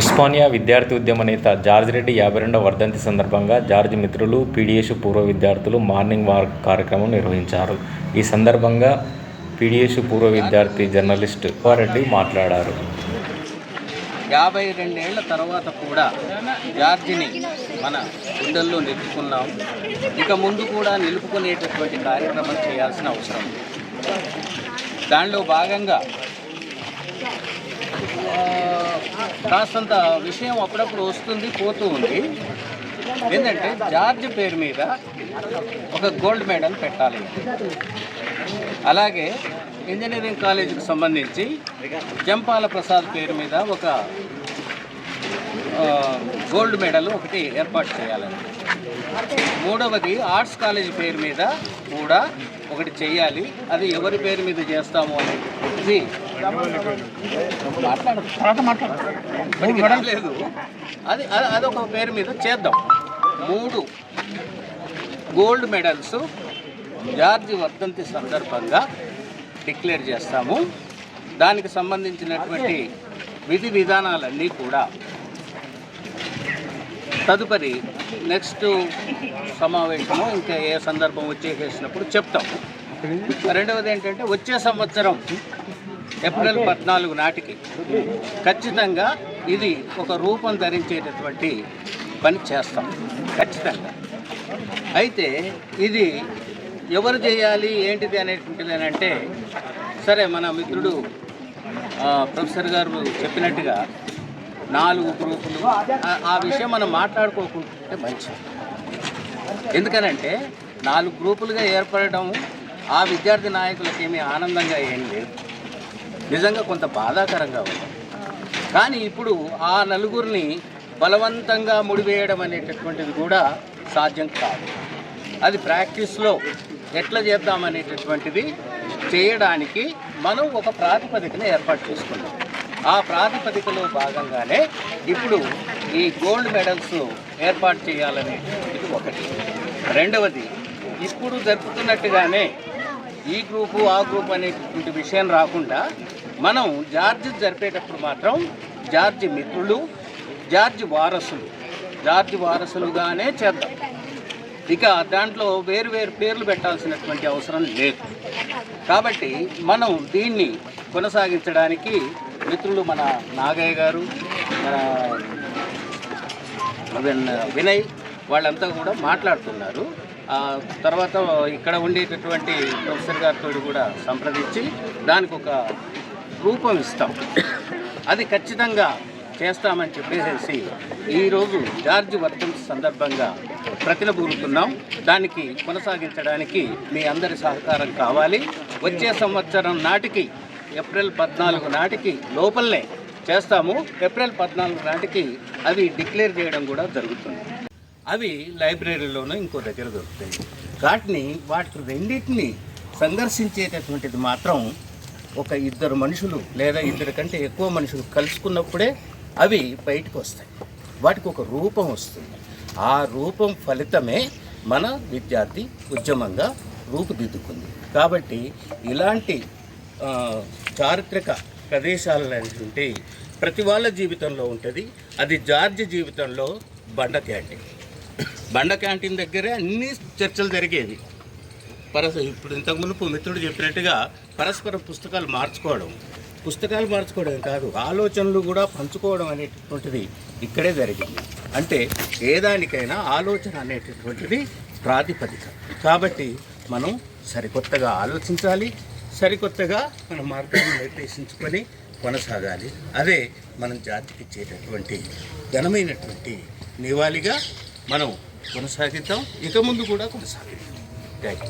ఉస్మానియా విద్యార్థి ఉద్యమ నేత జార్జ్ రెడ్డి యాభై రెండవ వర్ధంతి సందర్భంగా జార్జ్ మిత్రులు పీడిఎస్ పూర్వ విద్యార్థులు మార్నింగ్ వాక్ కార్యక్రమం నిర్వహించారు. ఈ సందర్భంగా పీడిఎస్ పూర్వ విద్యార్థి జర్నలిస్ట్ రెడ్డి మాట్లాడారు. యాభై రెండేళ్ళ తర్వాత కూడా జార్జిని మన గుండెల్లో నిలుపుకున్నాం ఇక ముందు కూడా నిలుపుకునేటటువంటి కార్యక్రమం చేయాల్సిన అవసరం దానిలో భాగంగా కాస్తంత విషయం అప్పుడప్పుడు వస్తుంది పోతూ ఉంది. ఏంటంటే జార్జ్ పేరు మీద ఒక గోల్డ్ మెడల్ పెట్టాలి. అలాగే ఇంజనీరింగ్ కాలేజీకి సంబంధించి జంపాల ప్రసాద్ పేరు మీద ఒక గోల్డ్ మెడల్ ఒకటి ఏర్పాటు చేయాలని. మూడవది ఆర్ట్స్ కాలేజ్ పేరు మీద కూడా ఒకటి చేయాలి. అది ఎవరి పేరు మీద చేస్తాము అనేది మాట్లాడదు లేదు అది అదొక పేరు మీద చేద్దాం మూడు గోల్డ్ మెడల్స్ జార్జి వర్ధంతి సందర్భంగా డిక్లేర్ చేస్తాము దానికి సంబంధించినటువంటి విధి విధానాలన్నీ కూడా తదుపరి నెక్స్ట్ సమావేశము ఇంకా ఏ సందర్భం వచ్చేసేసినప్పుడు చెప్తాము రెండవది ఏంటంటే వచ్చే సంవత్సరం ఏప్రిల్ పద్నాలుగు నాటికి. ఖచ్చితంగా ఇది ఒక రూపం ధరించేటటువంటి పని చేస్తాం. ఖచ్చితంగా. అయితే ఇది ఎవరు చేయాలి ఏంటిది అనేటువంటిది అని అంటే సరే మన మిత్రుడు ప్రొఫెసర్ గారు చెప్పినట్టుగా నాలుగు గ్రూపులు. ఆ- విషయం మనం మాట్లాడుకోకుంటే మంచిది. ఎందుకనంటే నాలుగు గ్రూపులుగా ఏర్పడడం ఆ విద్యార్థి నాయకులకి ఏమీ ఆనందంగా ఏం లేదు. నిజంగా కొంత బాధాకరంగా ఉంది. కానీ ఇప్పుడు ఆ నలుగురిని బలవంతంగా ముడివేయడం అనేటటువంటిది కూడా సాధ్యం కాదు. అది ప్రాక్టీస్లో ఎట్లా చేద్దామనేటటువంటిది చేయడానికి మనం ఒక ప్రాతిపదికను ఏర్పాటు చేసుకున్నాం. ఆ ప్రాతిపదికలో భాగంగానే ఇప్పుడు ఈ గోల్డ్ మెడల్స్ ఏర్పాటు చేయాలనేటువంటిది ఒకటి. రెండవది ఇప్పుడు జరుపుతున్నట్టుగానే ఈ గ్రూపు ఆ గ్రూప్ అనేటువంటి విషయం రాకుండా మనం జార్జ్ జరిపేటప్పుడు మాత్రం జార్జ్ మిత్రులు జార్జ్ వారసులు. జార్జ్ వారసులుగానే చేద్దాం. ఇక దాంట్లో వేరు వేరు పేర్లు పెట్టాల్సినటువంటి అవసరం లేదు. కాబట్టి మనం దీన్ని కొనసాగించడానికి మిత్రులు మన నాగయ్య గారు మన విన్- వినయ్ వాళ్ళంతా కూడా మాట్లాడుతున్నారు. తర్వాత ఇక్కడ ఉండేటటువంటి ప్రొఫెసర్ గారితో కూడా సంప్రదించి దానికి ఒక రూపం ఇస్తాం అది ఖచ్చితంగా చేస్తామని చెప్పేసి ఈరోజు జార్జ్ వర్తం సందర్భంగా ప్రతినబూరుతున్నాం దానికి కొనసాగించడానికి మీ అందరి సహకారం కావాలి. వచ్చే సంవత్సరం నాటికి ఏప్రిల్ పద్నాలుగు నాటికి లోపలనే చేస్తాము. ఏప్రిల్ పద్నాలుగు నాటికి అవి డిక్లేర్ చేయడం కూడా జరుగుతుంది. అవి లైబ్రరీలోనూ ఇంకో దగ్గర దొరుకుతాయి. వాటిని వాటి రెండింటిని సందర్శించేటటువంటిది మాత్రం ఒక ఇద్దరు మనుషులు లేదా ఇద్దరు కంటే ఎక్కువ మనుషులు కలుసుకున్నప్పుడే అవి బయటకు వస్తాయి. వాటికి ఒక రూపం వస్తుంది. ఆ రూపం ఫలితమే మన విద్యార్థి ఉద్యమంగా రూపుదిద్దుకుంది. కాబట్టి ఇలాంటి చారిత్రక ప్రదేశాలు అంటే ప్రతి వాళ్ళ జీవితంలో ఉంటుంది. అది జార్జ్ జీవితంలో బండ క్యాంటీన్. బండ క్యాంటీన్ దగ్గరే అన్ని చర్చలు జరిగేవి. పరస్ ఇప్పుడు ఇంతకు మునుపు మిత్రుడు చెప్పినట్టుగా పరస్పర పుస్తకాలు మార్చుకోవడం. పుస్తకాలు మార్చుకోవడం కాదు ఆలోచనలు కూడా పంచుకోవడం అనేటటువంటిది ఇక్కడే జరిగింది. అంటే ఏ దానికైనా ఆలోచన అనేటటువంటిది ప్రాతిపదిక. కాబట్టి మనం సరికొత్తగా ఆలోచించాలి సరికొత్తగా మన మార్గాన్ని నిర్దేశించుకొని కొనసాగాలి. అదే మనం జాతికి ఇచ్చేటటువంటి ఘనమైనటువంటి నివాళిగా మనం కొనసాగిద్దాం. ఇక ముందు కూడా కొనసాగిద్దాం. రైట్